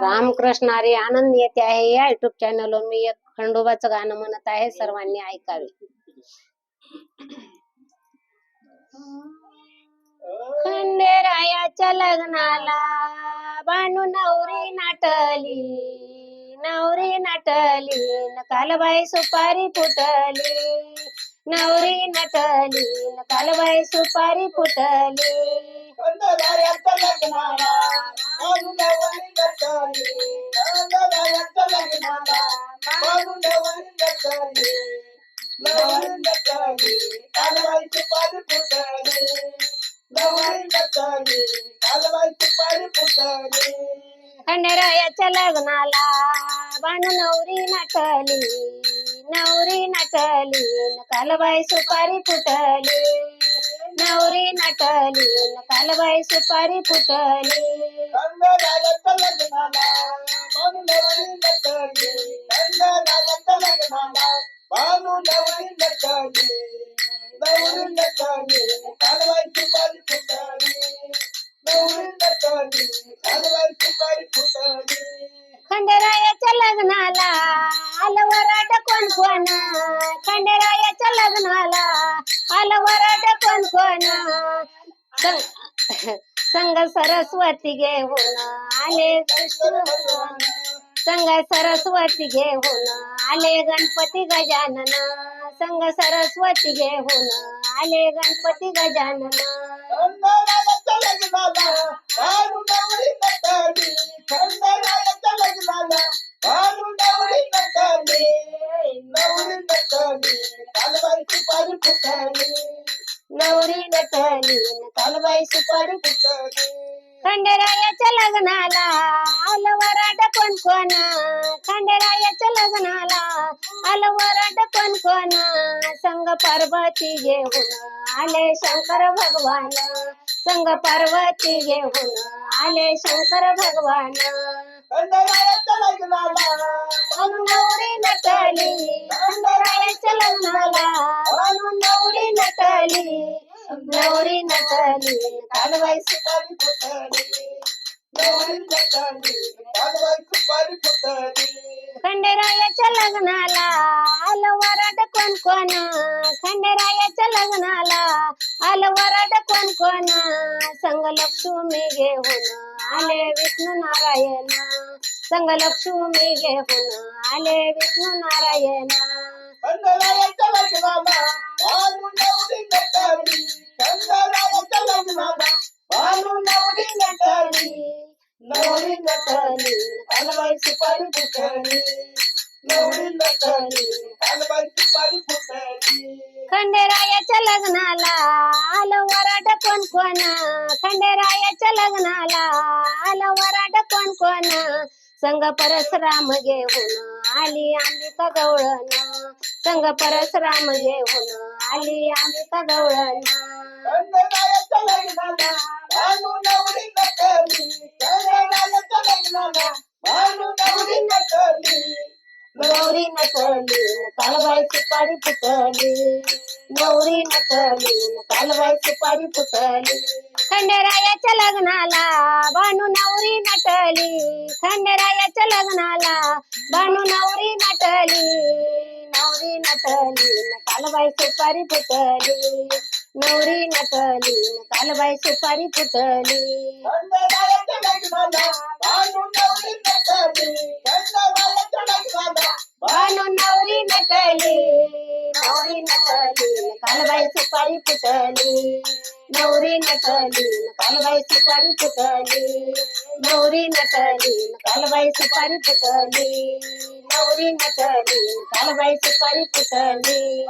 रामकृष्ण. हरी आनंद येते आहे. या युट्यूब चॅनलवर मी एक खंडोबाचं गाणं म्हणत आहे. सर्वांनी ऐकावे. खंडेरायाच्या लग्नाला बानू नवरी नाटली. नवरी नाटली. न कालबाई सुपारी फुटली. नवरी नटली. न कालबाई सुपारी फुटली. खंडरायाच्या लग्नाला. खंडरायाच्या लग्नाला बानू नवरी नटली. नवरी नटली, लग्नाला नवरी नटली नवरी नटली कालबाई सुपारी फुटली नवरी नटली कालबाई सुपारी फुटली खंडरायाच्या लग्नाला बानू नटली. लग्नाला नटली. नवरी नटली, पारी फुटली. नवरी नटली, पारी फुटली. खंडेरायाच्या लग्नाला आलं वराड कोण कोण खंडेरायाच्या लग्नाला आलं वराड कोण कोण संग सरस्वती घेऊन आले संग सरस्वती घेऊन आले गणपती गजानन. संग सरस्वती घेऊन आले गणपती गजानन. खंडरायाच्या लग्नाला नवरी नटली कालबाई सुपारी फुटली. खंडेरायाच्या लग्नाला आलं वराड कोण कोण खंडेरायाच्या लग्नाला आलं वराड कोण कोण संग पार्वती घेऊन आले शंकर भगवान. संग पार्वती घेऊन आले शंकर भगवान. खंडरायाच्या लग्नाला नवरी नटली नवरी नटली सुपारी फुटली. नवरी नटली, कालबाईची पारी फुटली. खंडेरायाच्या लग्नाला आलं वराड कोण कोण खंडेरायाच्या लग्नाला आलं वराड कोण कोण संग लक्ष्मी घेऊन आले विष्णू नारायण संग लक्ष्मी घेऊन आले विष्णू नारायण खंडेरायाच्या लग्नाला बानू नवरी नटली. खंडेरायाच्या लग्नाला आलं वराड कोण कोण? खंडेरायाच्या लग्नाला आलं वराड कोण कोण? संग परशुराम घेऊन आली अंबिका गवळण. संग परशुराम घेऊन आली अंबिका गवळण. लग्नाला कालबाई सुपारी फुटली. नवरी नटली कालबाई सुपारी फुटली. खंडेरायाच्या लग्नाला बानू नवरी नटली. खंडेरायाच्या लग्नाला बानू नवरी नटली. नवरी नटली कालबाई सुपारी फुटली. नवरी नटली कालबाई सुपारी फुटली. कालबाई सुपारी फुटली. नवरी नटली कालबाई सुपारी फुटली. नवरी नटली कालबाई सुपारी फुटली. नवरी नटली कालबाई सुपारी फुटली.